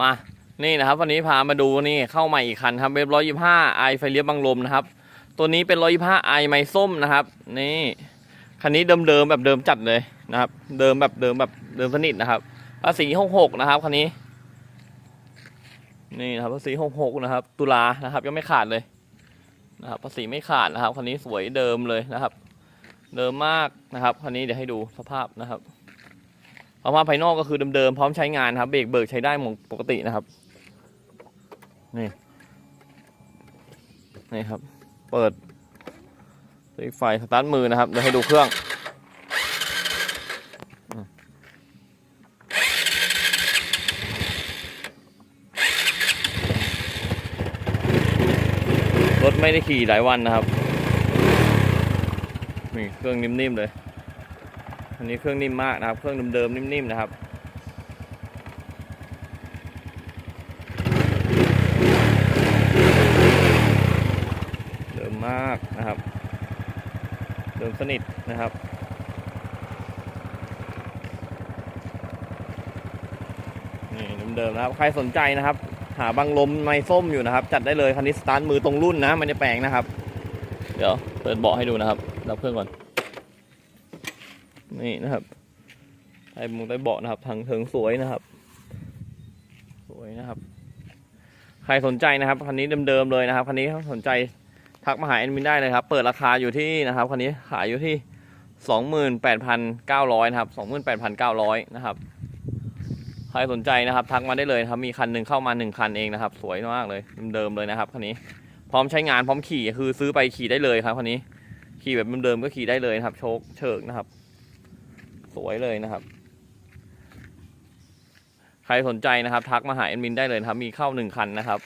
มานี่นะครับ วันนี้พามาดูนี่เข้าใหม่อีกคันครับเว็บร้อยยี่ห้าไอไฟเลี้ยบบังลมนะครับ ตัวนี้เป็นร้อยยี่ห้าไอไม้ส้มนะครับ นี่คันนี้เดิมๆแบบเดิมจัดเลยนะครับ เดิมแบบเดิมแบบเดิมสนิทนะครับภาษีหกหกนะครับคันนี้ นี่นะครับภาษีหกหกนะครับ ตุลานะครับยังไม่ขาดเลยนะครับภาษีไม่ขาดนะครับคันนี้สวยเดิมเลยนะครับ เดิมมากนะครับคันนี้เดี๋ยวให้ดูสภาพนะครับ สภาภายนอกก็คือเดิมๆพร้อมใช้งานครับเบรกเบิกใช้ได้หมดปกตินะครับนี่นี่ครับ เปิดไฟสตาร์ทมือนะครับเดี๋ยวให้ดูเครื่องรถไม่ได้ขี่หลายวันนะครับนี่เครื่องนิ่มๆเลย อันนี้เครื่องนิ่มมากนะครับ เครื่องเดิมๆนิ่มๆนะครับเดิมมากนะครับ เดิมสนิทนะครับนี่เดิมๆนะครับ ใครสนใจนะครับ หาบังลมไม้ส้มอยู่นะครับ จัดได้เลยคันนี้สตาร์ทมือตรงรุ่นนะไมันจะแปลงนะครับ เดี๋ยวเปิดเบาะให้ดูนะครับรับเครื่องก่อน นี่นะครับไอ้มุงใต้เบาะนะครับทางเถิงสวยนะครับ สวยนะครับ ใครสนใจนะครับคันนี้เดิมๆเลยนะครับคันนี้สนใจทักมาหาแอดมินได้เลยครับ เปิดราคาอยู่ที่นะครับคันนี้ขายอยู่ที่สองหมื่นแปดพันเก้าร้อยนะครับสองหมื่นแปดพันเก้าร้อยนะครับ ใครสนใจนะครับ ทักมาได้เลยครับ มีคันหนึ่งเข้ามาหนึ่งคันเองนะครับ สวยมากเลยเดิมๆเลยนะครับคันนี้ พร้อมใช้งานพร้อมขี่คือซื้อไปขี่ได้เลยครับคันนี้ ขี่แบบเดิมๆก็ขี่ได้เลยนะครับ โชคเฉิกนะครับ วยเลยนะครับ ใครสนใจนะครับ ทักมาหาแอดมินได้เลยครับ มีเข้าหนึ่งคันนะครับ